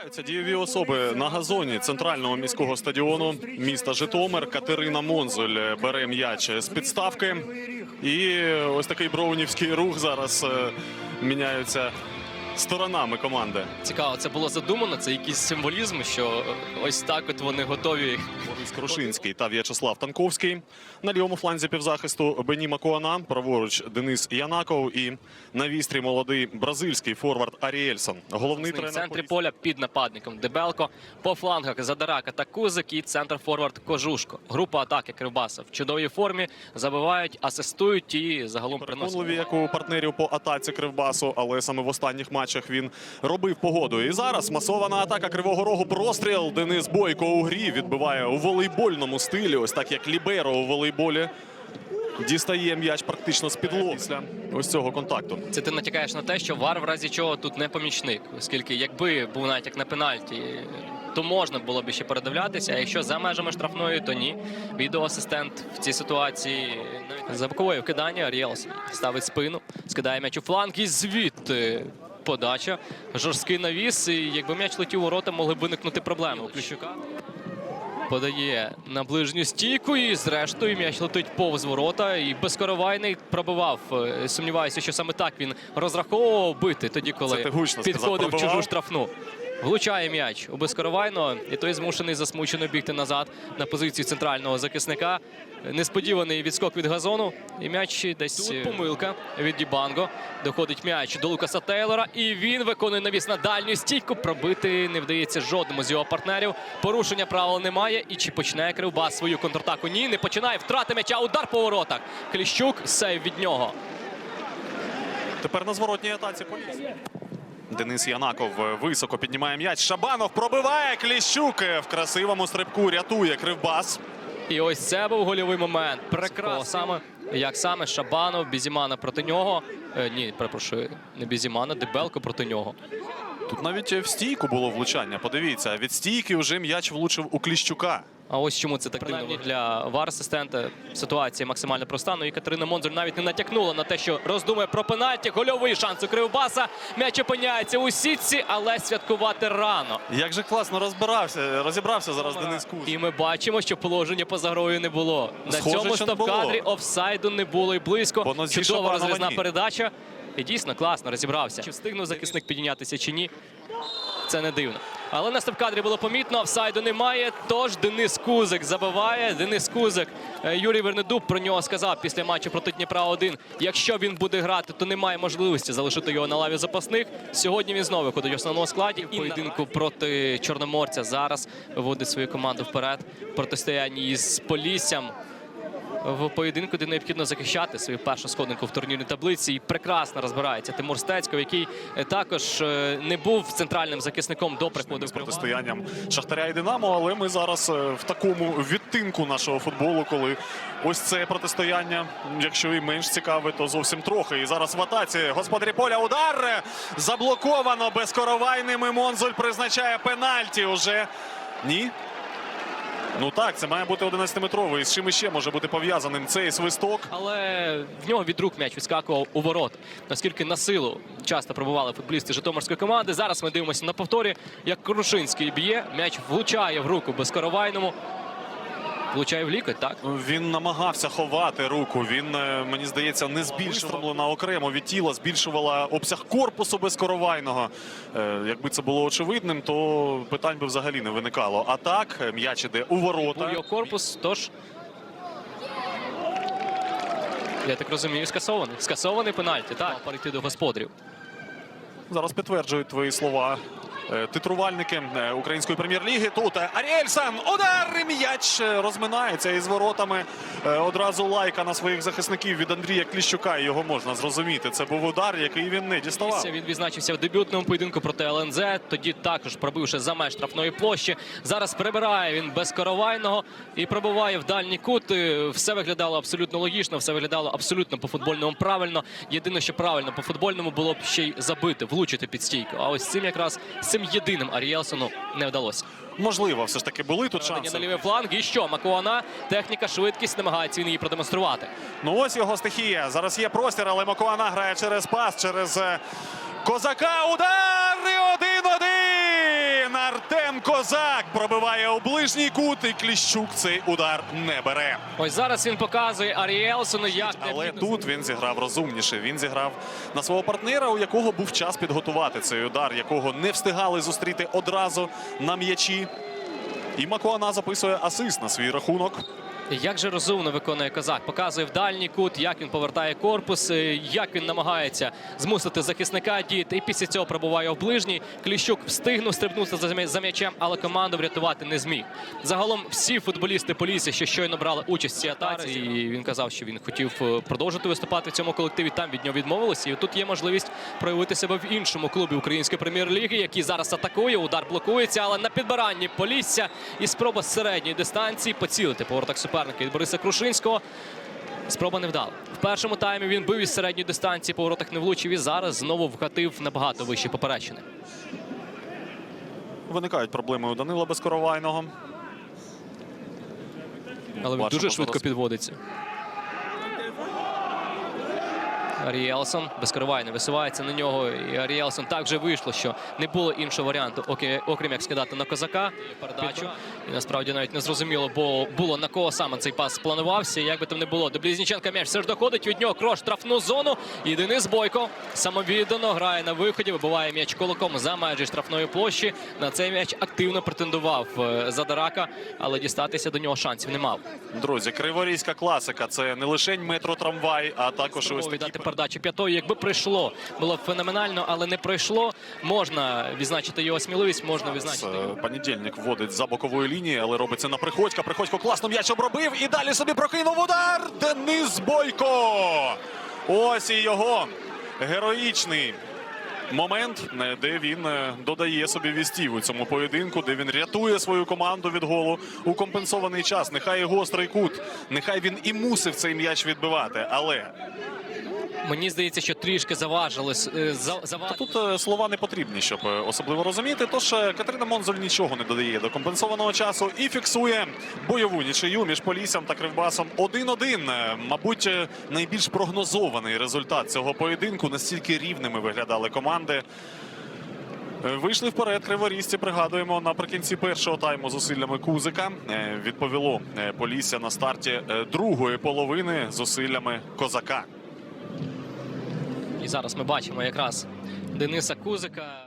Збираються дієві особи на газоні центрального міського стадіону міста Житомир. Катерина Монзуль бере м'яч з підставки. І ось такий броунівський рух зараз е, міняються сторонами команди. Цікаво, це було задумано. Це якийсь символізм, що ось так от вони готові. Борис Крушинський та В'ячеслав Танковський. На лівому фланзі півзахисту Бені Макуана, праворуч Денис Янаков і на вістрі молодий бразильський форвард Аріельсон. Головний В тренер центрі поля під нападником Дебелко. По флангах Задарака та Кузик і центр форвард Кожушко. Група атаки Кривбаса в чудовій формі. Забивають, асистують і загалом приносять. як у партнерів по атаці Кривбасу, але саме в останніх матчах він робив погоду. І зараз масована атака Кривого Рогу. Простріл Денис Бойко у грі відбиває у волейбольному стилі, ось так як Ліберо у волейболі. Дістає м'яч практично з підлоги після ось цього контакту. Це ти натякаєш на те, що вар в разі чого тут не помічник, оскільки якби був навіть як на пенальті. То можна було б ще передивлятися, а якщо за межами штрафної, то ні. Відеоасистент в цій ситуації за боковою кидання Аріелс ставить спину, скидає м'яч у фланг і звідти подача. Жорсткий навіс. І якби м'яч летів у ворота, могли б виникнути проблеми Ключука Подає на ближню стійку і зрештою м'яч летить повз ворота. І безкоровайний пробивав. Е, Сумніваюся, що саме так він розраховував бити тоді, коли підходив в чужу штрафну. Влучає м'яч у безкоровайного, і той змушений засмучено бігти назад на позицію центрального захисника. Несподіваний відскок від газону. І м'яч десь Тут помилка від Дібанго. Доходить м'яч до Лукаса Тейлора. І він виконує навіс на дальню стійку. Пробити не вдається жодному з його партнерів. Порушення правил немає. І чи починає Кривбас свою контратаку? Ні, не починає. Втрати м'яча. Удар по воротах. Кліщук сейв від нього. Тепер на зворотній атаці Полісся. Денис Янаков е, високо піднімає м'яч. Шабанов пробиває Кліщук е, в красивому стрибку. Рятує Кривбас. І ось це був гольовий момент. Прекрасно. Саме, як саме Шабанов, Бізімана проти нього. Е, ні, перепрошую, не Бізімана, Дебелко проти нього. Тут навіть в стійку було влучання. Подивіться, від стійки вже м'яч влучив у Кліщука. А ось чому це так дивно для вар-асистента. Ситуація максимально проста. Ну і Катерина Монзуль навіть не натякнула на те, що роздумує про пенальті. Гольовий шанс у Кривбаса. М'яч опиняється у сітці, але святкувати рано. Як же класно розбирався, розібрався зараз Денис Куз. І ми бачимо, що положення поза грою не було. На Схоже, цьому що не стоп-кадрі було. офсайду не було і близько. Бо носі Чудова Шабанова ні. передача. І дійсно класно розібрався. Чи встигнув захисник піднятися чи ні? Це не дивно. Але на стоп-кадрі було помітно, офсайду немає. Тож Денис Кузик забиває. Денис Кузик. Е, Юрій Вернедуб про нього сказав після матчу проти Дніпра 1 Якщо він буде грати, то немає можливості залишити його на лаві запасних. Сьогодні він знову виходить в основному складі. В поєдинку проти Чорноморця зараз виводить свою команду вперед. В Протистоянні із Поліссям в поєдинку, де необхідно захищати свою першу сходинку в турнірній таблиці. І прекрасно розбирається Тимур Стецько, який е, також е, не був центральним захисником до приходу з протистоянням Шахтаря і Динамо, але ми зараз е, в такому відтинку нашого футболу, коли ось це протистояння, якщо і менш цікаве, то зовсім трохи. І зараз в атаці господарі поля удар заблоковано безкоровайним. І Монзоль призначає пенальті. Уже ні. Ну так, це має бути 11-метровий. З чим іще може бути пов'язаним цей свисток. Але в нього від рук м'яч відскакував у ворот. Наскільки на силу часто пробували футболісти Житомирської команди. Зараз ми дивимося на повторі, як Крушинський б'є. М'яч влучає в руку безкоровайному. Влучає в лікоть, так? Він намагався ховати руку. Він, е, мені здається, не збільшувала окремо від тіла, збільшувала обсяг корпусу безкоровайного. Е, Якби це було очевидним, то питань би взагалі не виникало. А так, е, м'яч іде у Був ворота. його корпус, тож. Я так розумію, скасований. Скасований пенальті, так. Перейти до господарів. Зараз підтверджують твої слова. Е, Титрувальники е, української прем'єр-ліги. Тут е, Аріельсон. Удар! І М'яч розминається із воротами. Одразу лайка на своїх захисників від Андрія Кліщука. Його можна зрозуміти. Це був удар, який він не діставав. Він відзначився в дебютному поєдинку проти ЛНЗ. Тоді також пробивши за меж штрафної площі. Зараз прибирає він без коровайного і пробиває в дальній кут. Все виглядало абсолютно логічно, все виглядало абсолютно по футбольному правильно. Єдине, що правильно по футбольному було б ще й забити, влучити під стійку. А ось цим якраз цим єдиним Аріелсону не вдалося. Можливо, все ж таки були тут шанси. на лівий фланг. І що? Макуана, техніка, швидкість намагається він її продемонструвати. Ну ось його стихія. Зараз є простір, але Макуана грає через пас, через е, козака. Удар! Козак пробиває у ближній кут, і Кліщук цей удар не бере. Ось зараз він показує Аріелсону, як Але тут він зіграв розумніше. Він зіграв на свого партнера, у якого був час підготувати цей удар, якого не встигали зустріти одразу на м'ячі. І Макуана записує асист на свій рахунок. Як же розумно виконує козак, показує в дальній кут, як він повертає корпус, е, як він намагається змусити захисника діяти. І після цього пробуває в ближній. Кліщук встигнув стрибнути за м'ячем, але команду врятувати не зміг. Загалом всі футболісти Полісся, що щойно брали участь в цій атаці, і він казав, що він хотів е, продовжити виступати в цьому колективі. Там від нього відмовилися. І тут є можливість проявити себе в іншому клубі української прем'єр-ліги, який зараз атакує. Удар блокується, але на підбиранні Полісся і спроба з середньої дистанції поцілити по воротах суперника від Бориса Крушинського. Спроба не вдала. В першому таймі він бив із середньої дистанції, по воротах не влучив і зараз знову вгатив набагато вище поперечини. Виникають проблеми у Данила Безкоровайного. Але він Бачимо дуже швидко зараз. підводиться. Аріелсон безкривайно висувається на нього. І Аріелсон так вже вийшло, що не було іншого варіанту, окрім як скидати на козака передачу. І насправді навіть не зрозуміло, бо було на кого саме цей пас планувався. Як би там не було, до Близніченка м'яч все ж доходить від нього крош штрафну зону. І Денис Бойко самовіддано грає на виході, вибиває м'яч кулаком за межі штрафної площі. На цей м'яч активно претендував е, Задарака, але дістатися до нього шансів не мав. Друзі, криворізька класика це не лише метро-трамвай, а також ось такі віддати передачу п'ятої. Якби прийшло, було б феноменально, але не пройшло. Можна відзначити його сміливість, можна відзначити. Е. Понедільник вводить за бокової лінії, але робиться на Приходька. Приходько класно м'яч обробив і далі собі прокинув удар. Денис Бойко. Ось і його героїчний момент, е, де він е, додає собі вістів у цьому поєдинку, де він рятує свою команду від голу у компенсований час. Нехай і гострий кут, нехай він і мусив цей м'яч відбивати, але Мені здається, що трішки заважили. е. Тут е, слова не потрібні, щоб е, особливо розуміти. Тож Катерина Монзоль нічого не додає до компенсованого часу і фіксує бойову нічию між Поліссям та Кривбасом 1-1. Е, Мабуть, найбільш прогнозований результат цього поєдинку. Настільки рівними виглядали команди. Вийшли вперед криворізці, пригадуємо, наприкінці першого тайму зусиллями Кузика відповіло Полісся на старті другої половини зусиллями Козака. Зараз ми бачимо якраз Дениса Кузика.